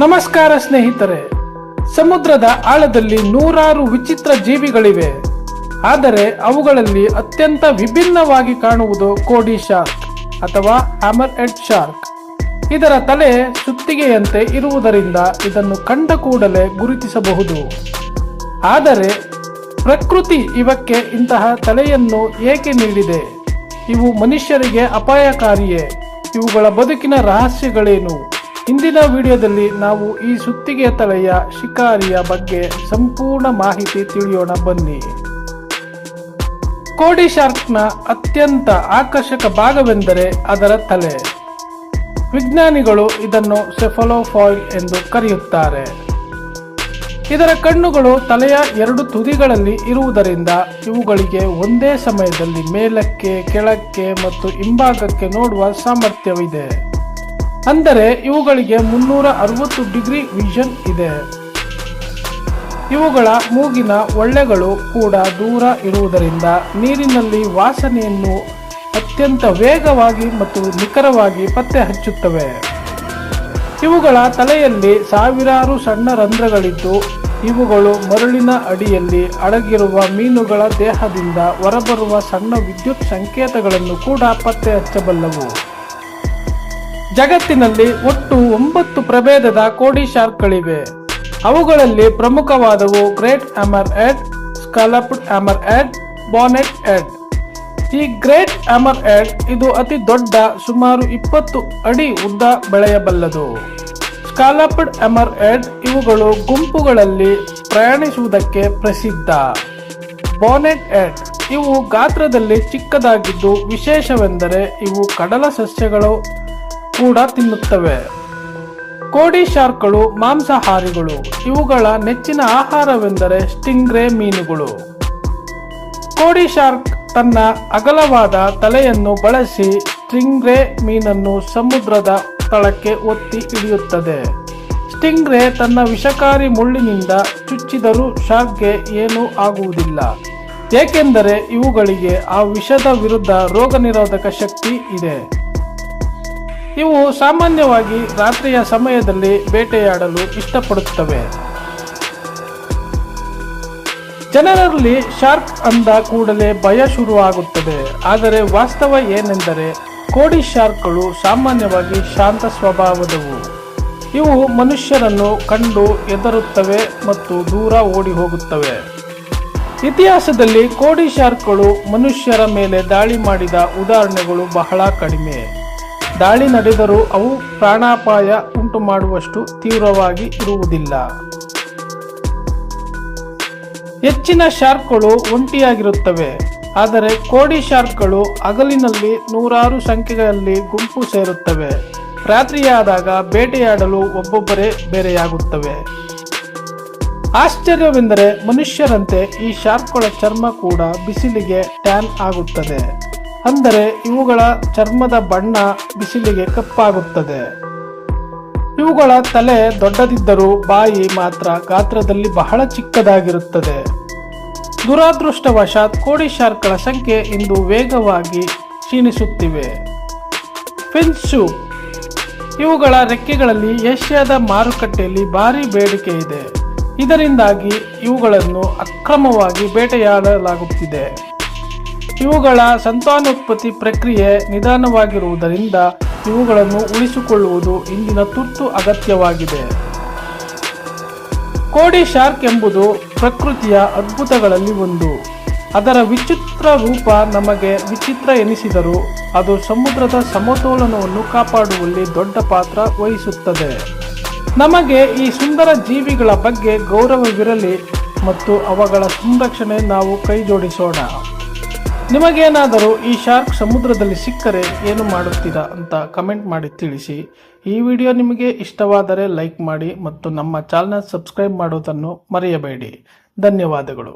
ನಮಸ್ಕಾರ ಸ್ನೇಹಿತರೆ, ಸಮುದ್ರದ ಆಳದಲ್ಲಿ ನೂರಾರು ವಿಚಿತ್ರ ಜೀವಿಗಳಿವೆ. ಆದರೆ ಅವುಗಳಲ್ಲಿ ಅತ್ಯಂತ ವಿಭಿನ್ನವಾಗಿ ಕಾಣುವುದು ಕೋಡಿ ಶಾರ್ಕ್ ಅಥವಾ ಹ್ಯಾಮರ್ ಎಡ್ ಶಾರ್ಕ್. ಇದರ ತಲೆ ಸುತ್ತಿಗೆಯಂತೆ ಇರುವುದರಿಂದ ಇದನ್ನು ಕಂಡ ಕೂಡಲೇ ಗುರುತಿಸಬಹುದು. ಆದರೆ ಪ್ರಕೃತಿ ಇವಕ್ಕೆ ಇಂತಹ ತಲೆಯನ್ನು ಏಕೆ ನೀಡಿದೆ? ಇವು ಮನುಷ್ಯರಿಗೆ ಅಪಾಯಕಾರಿಯೇ? ಇವುಗಳ ಬದುಕಿನ ರಹಸ್ಯಗಳೇನು? ಇಂದಿನ ವಿಡಿಯೋದಲ್ಲಿ ನಾವು ಈ ಸುತ್ತಿಗೆ ತಲೆಯ ಶಿಕಾರಿಯ ಬಗ್ಗೆ ಸಂಪೂರ್ಣ ಮಾಹಿತಿ ತಿಳಿಯೋಣ ಬನ್ನಿ. ಕೋಡಿ ಶಾರ್ಕ್ನ ಅತ್ಯಂತ ಆಕರ್ಷಕ ಭಾಗವೆಂದರೆ ಅದರ ತಲೆ. ವಿಜ್ಞಾನಿಗಳು ಇದನ್ನು ಸೆಫಲೋಫಾಯಿಲ್ ಎಂದು ಕರೆಯುತ್ತಾರೆ. ಇದರ ಕಣ್ಣುಗಳು ತಲೆಯ ಎರಡು ತುದಿಗಳಲ್ಲಿ ಇರುವುದರಿಂದ ಇವುಗಳಿಗೆ ಒಂದೇ ಸಮಯದಲ್ಲಿ ಮೇಲಕ್ಕೆ, ಕೆಳಕ್ಕೆ ಮತ್ತು ಹಿಂಭಾಗಕ್ಕೆ ನೋಡುವ ಸಾಮರ್ಥ್ಯವಿದೆ. ಅಂದರೆ ಇವುಗಳಿಗೆ ಮುನ್ನೂರ ಅರವತ್ತು ಡಿಗ್ರಿ ವಿಷನ್ ಇದೆ. ಇವುಗಳ ಮೂಗಿನ ಒಳ್ಳೆಗಳು ಕೂಡ ದೂರ ಇರುವುದರಿಂದ ನೀರಿನಲ್ಲಿ ವಾಸನೆಯನ್ನು ಅತ್ಯಂತ ವೇಗವಾಗಿ ಮತ್ತು ನಿಖರವಾಗಿ ಪತ್ತೆ ಹಚ್ಚುತ್ತವೆ. ಇವುಗಳ ತಲೆಯಲ್ಲಿ ಸಾವಿರಾರು ಸಣ್ಣ ರಂಧ್ರಗಳಿದ್ದು, ಇವುಗಳು ಮರಳಿನ ಅಡಿಯಲ್ಲಿ ಅಡಗಿರುವ ಮೀನುಗಳ ದೇಹದಿಂದ ಹೊರಬರುವ ಸಣ್ಣ ವಿದ್ಯುತ್ ಸಂಕೇತಗಳನ್ನು ಕೂಡ ಪತ್ತೆ ಹಚ್ಚಬಲ್ಲವು. ಜಗತ್ತಿನಲ್ಲಿ ಒಟ್ಟು ಒಂಬತ್ತು ಪ್ರಭೇದದ ಕೋಡಿ ಶಾರ್ಕ್ಗಳಿವೆ. ಅವುಗಳಲ್ಲಿ ಪ್ರಮುಖವಾದವು great hammerhead, scalloped hammerhead, bonnethead. ಈ ಗ್ರೇಟ್ ಅಮರ್ ಎಡ್ ಇದು ಅತಿ ದೊಡ್ಡ ಸುಮಾರು ಇಪ್ಪತ್ತು ಅಡಿ ಉದ್ದ ಬೆಳೆಯಬಲ್ಲದು. ಸ್ಕಾಲಪ್ಡ್ ಅಮರ್ ಎಡ್ ಇವುಗಳು ಗುಂಪುಗಳಲ್ಲಿ ಪ್ರಯಾಣಿಸುವುದಕ್ಕೆ ಪ್ರಸಿದ್ಧ. ಬಾನೆಟ್ ಎಡ್ ಇವು ಗಾತ್ರದಲ್ಲಿ ಚಿಕ್ಕದಾಗಿದ್ದು ವಿಶೇಷವೆಂದರೆ ಇವು ಕಡಲ ಸಸ್ಯಗಳು ಕೂಡ ತಿನ್ನುತ್ತವೆ. ಕೋಡಿ ಶಾರ್ಕ್ಗಳು ಮಾಂಸಾಹಾರಿಗಳು, ಇವುಗಳ ನೆಚ್ಚಿನ ಆಹಾರವೆಂದರೆ ಸ್ಟಿಂಗ್ರೆ ಮೀನುಗಳು. ಕೋಡಿ ಶಾರ್ಕ್ ತನ್ನ ಅಗಲವಾದ ತಲೆಯನ್ನು ಬಳಸಿ ಸ್ಟಿಂಗ್ರೆ ಮೀನನ್ನು ಸಮುದ್ರದ ತಳಕ್ಕೆ ಒತ್ತಿ ಹಿಡಿಯುತ್ತದೆ. ಸ್ಟಿಂಗ್ರೆ ತನ್ನ ವಿಷಕಾರಿ ಮುಳ್ಳಿನಿಂದ ಚುಚ್ಚಿದರೂ ಶಾರ್ಕ್ಗೆ ಏನೂ ಆಗುವುದಿಲ್ಲ. ಏಕೆಂದರೆ ಇವುಗಳಿಗೆ ಆ ವಿಷದ ವಿರುದ್ಧ ರೋಗ ನಿರೋಧಕ ಶಕ್ತಿ ಇದೆ. ಇವು ಸಾಮಾನ್ಯವಾಗಿ ರಾತ್ರಿಯ ಸಮಯದಲ್ಲಿ ಬೇಟೆಯಾಡಲು ಇಷ್ಟಪಡುತ್ತವೆ. ಜನರಲ್ಲಿ ಶಾರ್ಕ್ ಅಂದ ಕೂಡಲೇ ಭಯ ಶುರುವಾಗುತ್ತದೆ. ಆದರೆ ವಾಸ್ತವ ಏನೆಂದರೆ ಕೋಡಿ ಶಾರ್ಕ್ಗಳು ಸಾಮಾನ್ಯವಾಗಿ ಶಾಂತ ಸ್ವಭಾವದವು. ಇವು ಮನುಷ್ಯರನ್ನು ಕಂಡು ಎದರುತ್ತವೆ ಮತ್ತು ದೂರ ಓಡಿ ಹೋಗುತ್ತವೆ ಇತಿಹಾಸದಲ್ಲಿ ಕೋಡಿ ಶಾರ್ಕ್ಗಳು ಮನುಷ್ಯರ ಮೇಲೆ ದಾಳಿ ಮಾಡಿದ ಉದಾಹರಣೆಗಳು ಬಹಳ ಕಡಿಮೆ. ದಾಳಿ ನಡೆದರೂ ಅವು ಪ್ರಾಣಾಪಾಯ ಉಂಟು ಮಾಡುವಷ್ಟು ತೀವ್ರವಾಗಿ ಇರುವುದಿಲ್ಲ. ಹೆಚ್ಚಿನ ಶಾರ್ಕ್ಗಳು ಒಂಟಿಯಾಗಿರುತ್ತವೆ, ಆದರೆ ಕೋಡಿ ಶಾರ್ಕ್ಗಳು ಹಗಲಿನಲ್ಲಿ ನೂರಾರು ಸಂಖ್ಯೆಗಳಲ್ಲಿ ಗುಂಪು ಸೇರುತ್ತವೆ. ರಾತ್ರಿಯಾದಾಗ ಬೇಟೆಯಾಡಲು ಒಬ್ಬೊಬ್ಬರೇ ಬೇರೆಯಾಗುತ್ತವೆ. ಆಶ್ಚರ್ಯವೆಂದರೆ ಮನುಷ್ಯರಂತೆ ಈ ಶಾರ್ಕ್ಗಳ ಚರ್ಮ ಕೂಡ ಬಿಸಿಲಿಗೆ ಟ್ಯಾನ್ ಆಗುತ್ತದೆ. ಅಂದರೆ ಇವುಗಳ ಚರ್ಮದ ಬಣ್ಣ ಬಿಸಿಲಿಗೆ ಕಪ್ಪಾಗುತ್ತದೆ. ಇವುಗಳ ತಲೆ ದೊಡ್ಡದಿದ್ದರೂ ಬಾಯಿ ಮಾತ್ರ ಗಾತ್ರದಲ್ಲಿ ಬಹಳ ಚಿಕ್ಕದಾಗಿರುತ್ತದೆ. ದುರಾದೃಷ್ಟವಶಾತ್ ಕೋಡಿ ಶಾರ್ಕ್ಗಳ ಸಂಖ್ಯೆ ಇಂದು ವೇಗವಾಗಿ ಕ್ಷೀಣಿಸುತ್ತಿವೆ. ಫಿನ್ಸು. ಇವುಗಳ ರೆಕ್ಕೆಗಳಲ್ಲಿ ಏಷ್ಯಾದ ಮಾರುಕಟ್ಟೆಯಲ್ಲಿ ಭಾರಿ ಬೇಡಿಕೆ ಇದೆ. ಇದರಿಂದಾಗಿ ಇವುಗಳನ್ನು ಅಕ್ರಮವಾಗಿ ಬೇಟೆಯಾಡಲಾಗುತ್ತಿದೆ. ಇವುಗಳ ಸಂತಾನೋತ್ಪತ್ತಿ ಪ್ರಕ್ರಿಯೆ ನಿಧಾನವಾಗಿರುವುದರಿಂದ ಇವುಗಳನ್ನು ಉಳಿಸಿಕೊಳ್ಳುವುದು ಇಂದಿನ ತುರ್ತು ಅಗತ್ಯವಾಗಿದೆ. ಕೋಡಿ ಶಾರ್ಕ್ ಎಂಬುದು ಪ್ರಕೃತಿಯ ಅದ್ಭುತಗಳಲ್ಲಿ ಒಂದು. ಅದರ ವಿಚಿತ್ರ ರೂಪ ನಮಗೆ ವಿಚಿತ್ರ ಎನಿಸಿದರೂ ಅದು ಸಮುದ್ರದ ಸಮತೋಲನವನ್ನು ಕಾಪಾಡುವಲ್ಲಿ ದೊಡ್ಡ ಪಾತ್ರ ವಹಿಸುತ್ತದೆ. ನಮಗೆ ಈ ಸುಂದರ ಜೀವಿಗಳ ಬಗ್ಗೆ ಗೌರವವಿರಲಿ ಮತ್ತು ಅವುಗಳ ಸಂರಕ್ಷಣೆ ನಾವು ಕೈ ಜೋಡಿಸೋಣ ನಿಮಗೇನಾದರೂ ಈ ಶಾರ್ಕ್ ಸಮುದ್ರದಲ್ಲಿ ಸಿಕ್ಕರೆ ಏನು ಮಾಡುತ್ತೀರಾ ಅಂತ ಕಮೆಂಟ್ ಮಾಡಿ ತಿಳಿಸಿ. ಈ ವಿಡಿಯೋ ನಿಮಗೆ ಇಷ್ಟವಾದರೆ ಲೈಕ್ ಮಾಡಿ ಮತ್ತು ನಮ್ಮ ಚಾನಲ್ ಸಬ್ಸ್ಕ್ರೈಬ್ ಮಾಡೋದನ್ನು ಮರೆಯಬೇಡಿ. ಧನ್ಯವಾದಗಳು.